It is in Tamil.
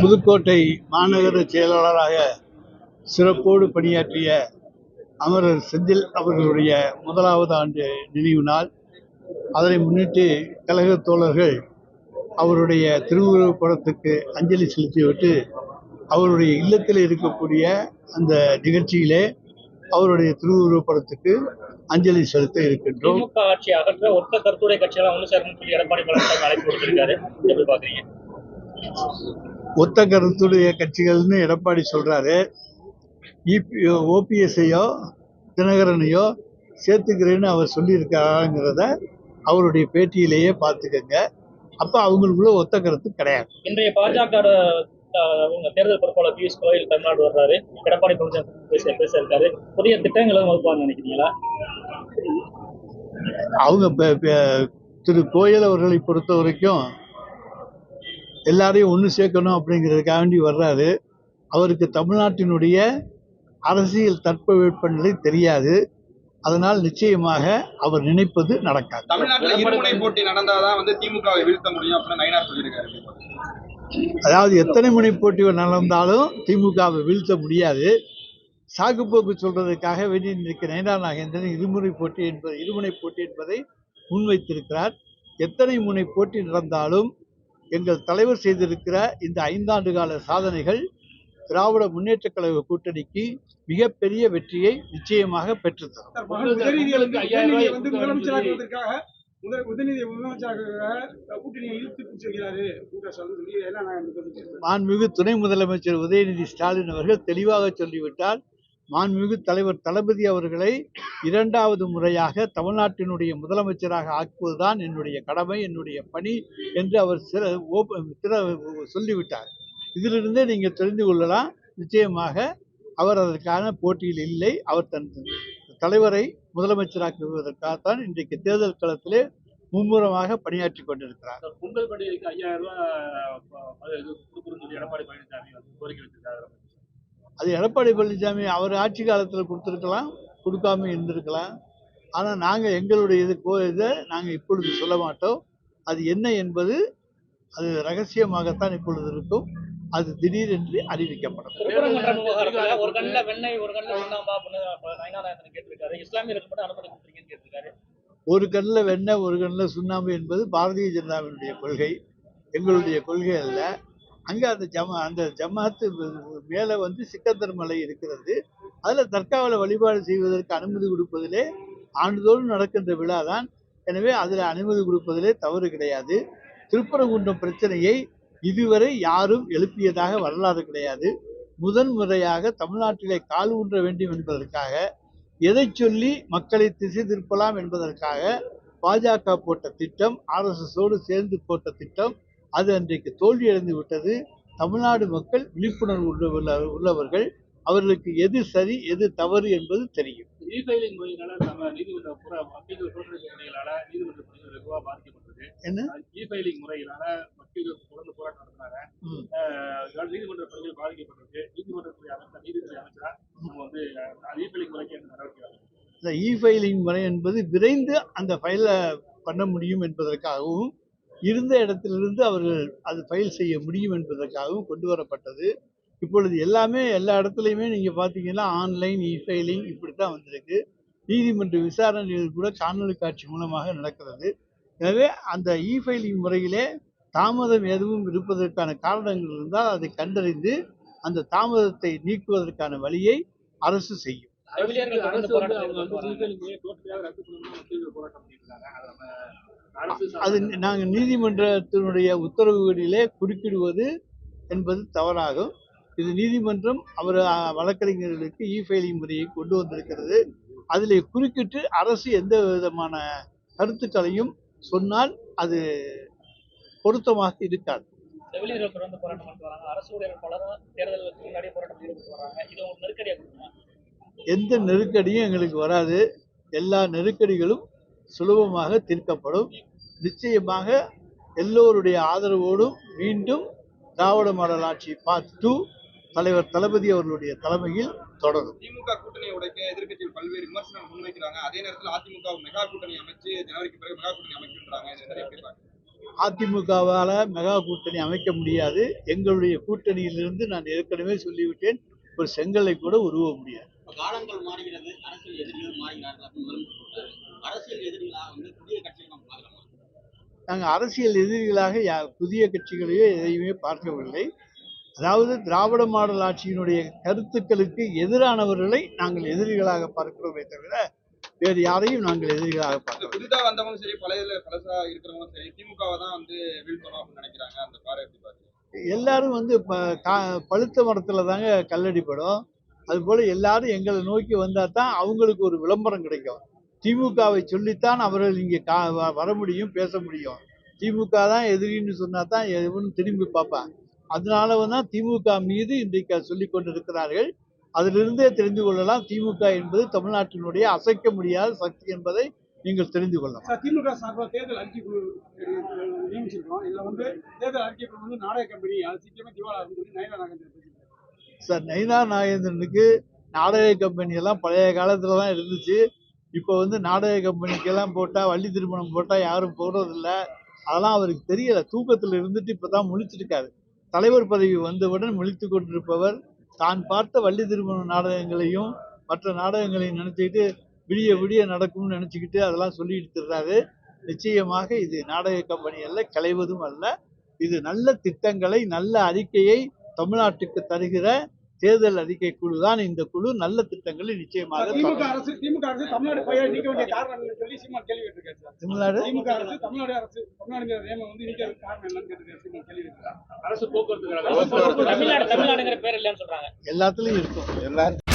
புதுக்கோட்டை மாநகர செயலாளராக சிறப்போடு பணியாற்றிய அமரர் செந்தில் அவர்களுடைய முதலாவது ஆண்டு நினைவு நாள். அதனை முன்னிட்டு கழக தோழர்கள் அவருடைய திருவுருவப் படத்துக்கு அஞ்சலி செலுத்திவிட்டு அவருடைய இல்லத்தில் இருக்கக்கூடிய அந்த நிகழ்ச்சியிலே அவருடைய திருவுருவப் படத்துக்கு அஞ்சலி செலுத்த இருக்கின்றோம். திமுக ஆட்சி அகற்ற ஒத்த கருத்துடைய கட்சியெல்லாம் ஒன்று சேரணும்னு சொல்லி எடப்பாடி பழனிசாமி அழைப்பு கொடுத்திருக்காரு எப்படி பாக்குறீங்க ஒத்த கருத்துடைய கட்சிகள்னு எடப்பாடி சொல்றாரு. ஓபிஎஸ்ஐயோ தினகரனையோ சேர்த்துக்கிறேன்னு அவர் சொல்லியிருக்காருங்கிறத அவருடைய பேட்டியிலேயே பார்த்துக்கங்க. அப்போ அவங்களுக்குள்ள ஒத்த கருத்து கிடையாது. இன்றைய பாஜக தேர்தல் பொறுப்பாளர் பியூஷ் கோயல் தமிழ்நாடு வர்றாரு. எடப்பாடி பழனிசாமி பேச பேச இருக்காரு புதிய திட்டங்களும் வகுப்பான்னு நினைக்கிறீங்களா? அவங்க திரு கோயல் அவர்களை பொறுத்த வரைக்கும் எல்லாரையும் ஒன்று சேர்க்கணும் அப்படிங்கிறதுக்காக வேண்டி வர்றாரு. அவருக்கு தமிழ்நாட்டினுடைய அரசியல் தட்பவெப்பநிலை தெரியாது. அதனால் நிச்சயமாக அவர் நினைப்பது நடக்காது. தமிழ்நாட்டுல இருமுனை போட்டி நடந்தாதான் வந்து திமுகவை வீழ்த்த முடியும் அப்படின்னு நயினார் சொல்லியிருக்காரு. அதாவது எத்தனை முனை போட்டி நடந்தாலும் திமுகவை வீழ்த்த முடியாது. சாக்குப்போக்கு சொல்றதுக்காக வெளியே நிற்கிற நயனா நாகேந்திரன் இருமுறை போட்டி என்பது இருமுனை போட்டி என்பதை முன்வைத்திருக்கிறார். எத்தனை முனை போட்டி நடந்தாலும் எங்கள் தலைவர் செய்திருக்கிற இந்த ஐந்தாண்டு கால சாதனைகள் திராவிட முன்னேற்றக் கழக கூட்டணிக்கு மிகப்பெரிய வெற்றியை நிச்சயமாக பெற்றுத்தரும். மாண்புமிகு துணை முதலமைச்சர் உதயநிதி ஸ்டாலின் அவர்கள் தெளிவாக சொல்லிவிட்டார் மாண்புமிகு தலைவர் தளபதி அவர்களை இரண்டாவது முறையாக தமிழ்நாட்டினுடைய முதலமைச்சராக ஆக்குவதுதான் என்னுடைய கடமை என்னுடைய பணி என்று அவர் சிற ஓப சொல்லிவிட்டார். இதிலிருந்தே நீங்கள் தெரிந்து கொள்ளலாம். நிச்சயமாக அவர் அதற்கான போட்டியில் இல்லை. அவர் தன் தலைவரை முதலமைச்சராக்குவதற்காகத்தான் இன்றைக்கு தேர்தல் களத்திலே மும்முரமாக பணியாற்றி கொண்டிருக்கிறார். பொங்கல் பண்டிகைக்கு ஐயாயிரம் ரூபாய் எடப்பாடி பழனிசாமி கோரிக்கை வச்சிருக்காரு அது எடப்பாடி பழனிசாமி அவர் ஆட்சி காலத்தில் கொடுத்துருக்கலாம் கொடுக்காம இருந்திருக்கலாம். ஆனால் நாங்கள் எங்களுடைய இது கோ இதை நாங்கள் இப்பொழுது சொல்ல மாட்டோம். அது என்ன என்பது அது ரகசியமாகத்தான் இப்பொழுது இருக்கும். அது திடீரென்று அறிவிக்கப்படும். ஒரு கண்ணுல வெண்ணெய் ஒரு கண்ணுல சுண்ணாம்பா அப்படின்னு நயனாநாயகன் கேட்டிருக்காரு. இஸ்லாமியர்களுக்கு மட்டும் அனுமதி கொடுத்துருக்கீங்கன்னு கேட்டிருக்காரு. ஒரு கண்ணில் வெண்ணெய் ஒரு கண்ணில் சுண்ணாம்பு என்பது பாரதிய ஜனதாவினுடைய கொள்கை. எங்களுடைய கொள்கை அல்ல. அங்கே அந்த ஜமா அந்த ஜமாத்து மேலே வந்து சிக்கந்தர் மலை இருக்கிறது. அதில் தற்காவல வழிபாடு செய்வதற்கு அனுமதி கொடுப்பதிலே ஆண்டுதோறும் நடக்கின்ற விழா தான் எனவே அதில் அனுமதி கொடுப்பதிலே தவறு கிடையாது. திருப்பரங்குன்றம் பிரச்சனையை இதுவரை யாரும் எழுப்பியதாக வரலாறு கிடையாது. முதன் முறையாக தமிழ்நாட்டிலே கால் ஊன்ற வேண்டும் என்பதற்காக எதை சொல்லி மக்களை திசை திருப்பலாம் என்பதற்காக பாஜக போட்ட திட்டம் ஆர்எஸ்எஸோடு சேர்ந்து போட்ட திட்டம் அது அன்றைக்கு தோல்வியடைந்து விட்டது. தமிழ்நாடு மக்கள் விழிப்புணர்வு உள்ள உள்ளவர்கள் அவர்களுக்கு எது சரி எது தவறு என்பது தெரியும். என்ன? இந்த இ ஃபைலிங் முறை என்பது விரைந்து அந்த ஃபைலை பண்ண முடியும் என்பதற்காகவும் இருந்த இடத்திலிருந்து அவர்கள் அது ஃபைல் செய்ய முடியும் என்பதற்காகவும் கொண்டு வரப்பட்டது. இப்பொழுது எல்லாமே எல்லா இடத்துலையுமே நீங்கள் பார்த்தீங்கன்னா ஆன்லைன் இ ஃபைலிங் இப்படி தான் வந்திருக்கு. நீதிமன்ற விசாரணைகள் கூட காணொலி காட்சி மூலமாக நடக்கிறது. எனவே அந்த இ ஃபைலிங் முறையிலே தாமதம் எதுவும் இருப்பதற்கான காரணங்கள் இருந்தால் அதை கண்டறிந்து அந்த தாமதத்தை நீக்குவதற்கான வழியை அரசு செய்யும். செவிலியர்கள் அரசு வந்து அவங்க வந்து ரத்து அதை நம்ம அரசு அது நாங்கள் நீதிமன்றத்தினுடைய உத்தரவுகளிலே குறுக்கிடுவது என்பது தவறாகும். இது நீதிமன்றம் அவர் வழக்கறிஞர்களுக்கு இ ஃபைலிங் முறையை கொண்டு வந்திருக்கிறது. அதில் குறுக்கிட்டு அரசு எந்த விதமான கருத்துக்களையும் சொன்னால் அது பொருத்தமாக இருக்காது. செவிலியர்கள் தொடர்ந்து போராட்டம் பண்ணிட்டு வராங்க. அரசு ஊழியர்கள் பலரும் தேர்தலுக்கு முன்னாடியே போராட்டம் ஈடுபட்டு வராங்க. இது உங்களுக்கு நெருக்கடியா கொடுக்குமா? எந்த நெருக்கடியும் எங்களுக்கு வராது. எல்லா நெருக்கடிகளும் சுலபமாக தீர்க்கப்படும். நிச்சயமாக எல்லோருடைய ஆதரவோடும் மீண்டும் திராவிட மாடல் ஆட்சி பார்ட் டூ தலைவர் தளபதி அவர்களுடைய தலைமையில் தொடரும். திமுக கூட்டணியை உடைக்க எதிர்க்கட்சிகள் பல்வேறு விமர்சனம் முன்வைக்கிறாங்க. அதே நேரத்தில் அதிமுக மெகா கூட்டணி அமைச்சு ஜனவரிக்கு பிறகு மெகா கூட்டணி அமைக்கின்றாங்க? அதிமுகவால மெகா கூட்டணி அமைக்க முடியாது. எங்களுடைய கூட்டணியிலிருந்து நான் ஏற்கனவே சொல்லிவிட்டேன். ஒரு செங்கலை கூட உருவ முடியாது. இப்ப காலங்கள் மாறுகிறது. அரசியல் எதிரிகள் மாறுகிறார்கள். அரசியல் எதிரிகளாக வந்து புதிய கட்சியை நம்ம பார்க்கலாமா? நாங்கள் அரசியல் எதிரிகளாக யா- புதிய கட்சிகளையோ எதையுமே பார்க்கவில்லை. அதாவது திராவிட மாடல் ஆட்சியினுடைய கருத்துக்களுக்கு எதிரானவர்களை நாங்கள் எதிரிகளாக பார்க்கிறோமே தவிர வேறு யாரையும் நாங்கள் எதிரிகளாக இந்த பார்க்கவில்லை புதிதா வந்தவங்களும் சரி பழைய பழசா இருக்கிறவங்களும் சரி திமுகவை தான் வந்து வீழ்த்தணும் நினைக்கிறாங்க. அந்த பாரு எல்லாரும் வந்து ப கா- பழுத்த மரத்துல தாங்க கல்லடிப்படும். அதுபோல எல்லாரும் எங்களை நோக்கி வந்தா தான் அவங்களுக்கு ஒரு விளம்பரம் கிடைக்கும். திமுகவை சொல்லித்தான் அவர்கள் இங்கே கா வர முடியும் பேச முடியும். திமுக தான் எதிரின்னு சொன்னா தான் எவனும் திரும்பி பார்ப்பான். அதனால தான் திமுக மீது இன்றைக்கு சொல்லி கொண்டிருக்கிறார்கள். அதிலிருந்தே தெரிந்து கொள்ளலாம். திமுக என்பது தமிழ்நாட்டினுடைய அசைக்க முடியாத சக்தி என்பதை நீங்கள் தெரிந்து கொள்ளலாம். சார் திமுக சார்பாக தேர்தல் அறிக்கை குழு அஹ், நியமிச்சிருக்கோம் இதுல வந்து தேர்தல் அறிக்கை குழு வந்து நாடக கம்பெனி அது சீக்கிரமே திவாலா அப்படின்னு சொல்லி நயனா நாகேந்திரன் பேசியிருக்காரு. சார் நயினா நாகேந்திரனுக்கு நாடக கம்பெனி எல்லாம் பழைய காலத்துல தான் இருந்துச்சு. இப்போ வந்து நாடக கம்பெனிக்கெல்லாம் போட்டால் வள்ளி திருமணம் போட்டால் யாரும் போடுறதில்ல அதெல்லாம் அவருக்கு தெரியலை. தூக்கத்தில் இருந்துட்டு இப்போ தான் முழிச்சிருக்காரு. தலைவர் பதவி வந்தவுடன் முழித்து கொண்டிருப்பவர் தான் பார்த்த வள்ளி திருமண நாடகங்களையும் மற்ற நாடகங்களையும் நினச்சிக்கிட்டு விடிய விடிய நடக்கும்னு நினச்சிக்கிட்டு அதெல்லாம் சொல்லிட்டு திர்றாரு நிச்சயமாக இது நாடக கம்பெனி அல்ல களைவதும் அல்ல. இது நல்ல திட்டங்களை நல்ல அறிக்கையை தமிழ்நாட்டுக்கு தருகிற தேர்தல் அறிக்கை குழு தான் இந்த குழு. நல்ல திட்டங்களை நிச்சயமாக திமுக. அரசு திமுக அரசு தமிழ்நாடு பெயரை நீக்க வேண்டிய காரணம் சொல்லி சீமான் கேள்வி கேட்டிருக்காரு சார். தமிழ்நாடு? திமுக அரசு தமிழ்நாடு அரசு தமிழ்நாடு நியமனம் வந்து நீக்கிறதுக்கு காரணம் என்னன்னு கேட்டிருக்காரு சீமான் கேள்வி கேட்டிருக்காரு. அரசு போக்குவரத்து தமிழ்நாடு தமிழ்நாடுங்கிற பேர் இல்லைன்னு சொல்றாங்க. எல்லாத்துலயும் இருக்கும்.